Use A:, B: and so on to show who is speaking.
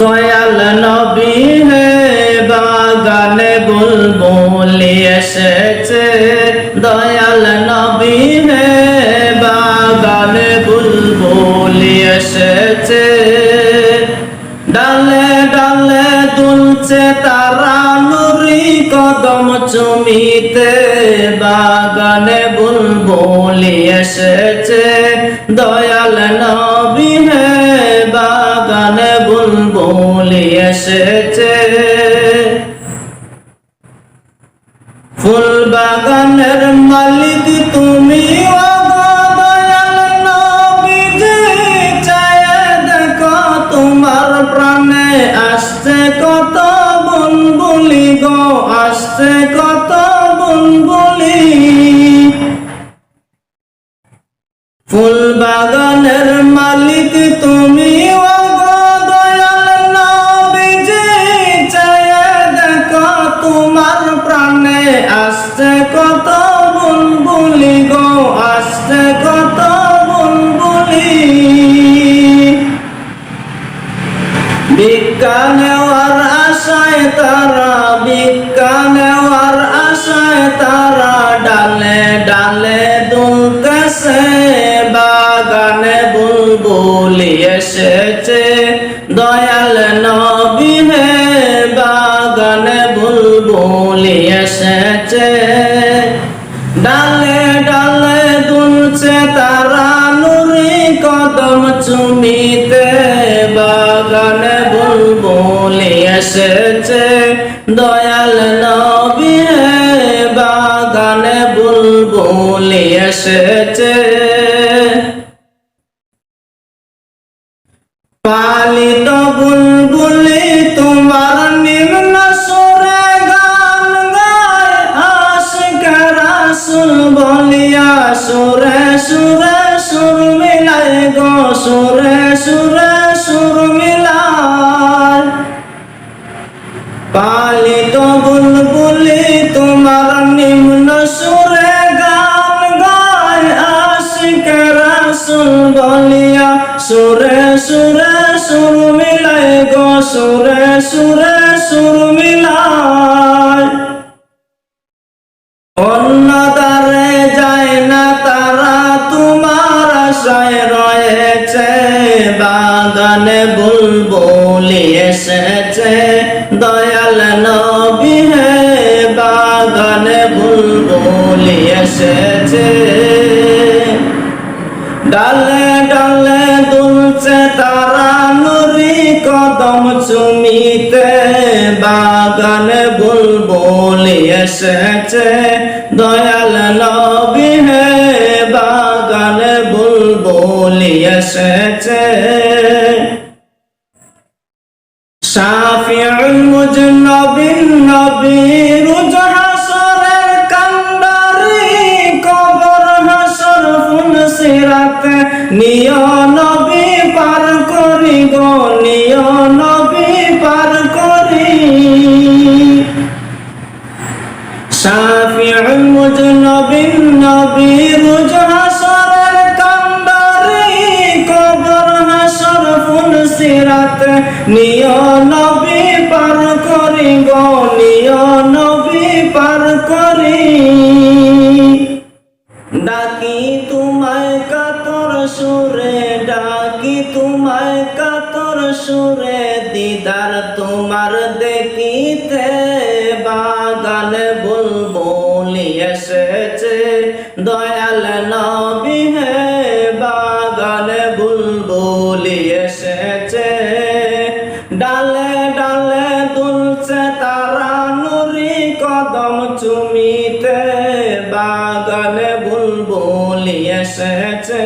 A: দয়াল নবী হে বাগানে বুলবুলি এসেছে। দয়াল নবী হে বাগানে বুলবুলি এসেছে। ডালে ডালে দুলছে তারা নুরি কদম চুমিতে বাগানে বুলবুলি এসেছে। দয়াল নবী এসেছে। ফুল বাগানের মালিক তুমি তোমার প্রাণে আসছে কত বুলবুলি গো আসছে কত বুলবুলি। তারা ভিক্ষা নেওয়ার আশায় তারা ডালে ডালে দুলতেছে, বাগানে বুলবুলি এসেছে। দয়াল নবী হে, বাগানে বুলবুলি এসেছে। ডালে ডালে দুলছে তারা নুরি কদম চুমিতে বাগানে বুলবুলি এসেছে। বাগানে বুলবুলি এসেছে। পালিত বুলবুলি তোমার নিম্ন সুরে গান গায়, আশিকা বলিয়া সুরে সুরে সুর মিলাই গো, সুরে সুরে সুর মিলাই পালিত বুলবুলি রাসুল বলিয়া সুরে সুরে, সুর মিলাই গো, সুরে সুরে, সুর মিলাই। অন্য দ্বারে যায় না তারা, তোমার আশায় রয়েছে বাগানে বুলবুলি এসেছে, দয়াল নবী হে বাগানে বুলবুলি এসেছে। কদম চুমিতে বাগানে বুলবুলি এসেছে। দয়াল নবী হে, বাগানে বুলবুলি এসেছে। শাফিউল মুজনবিন নবীর হাসরের কান্ডারি, কবর হাসর ফুল সিরাত, নিয় নবী পার করি গো, নিয় নবী পার করি। শাফিউল মুজনবিন নবীর হাসরের কান্ডারি কবর হাসর ফুল সিরাত। নিয় নবী পার করি গো, নিয় নবী পার করি। ডাকি তোমায় কাতর সুরে ডাকি। তোমায় কাতর সুরে দিদার, তোমার দেখিতে বাগান বুলবুলি এসেছে। দয়াল নবী হে, বাগান বুলবুলি এসেছে। ডালে ডালে দুলছে তারা নুরি কদম চুমিতে, বাগানে বুলবুলি এসেছে।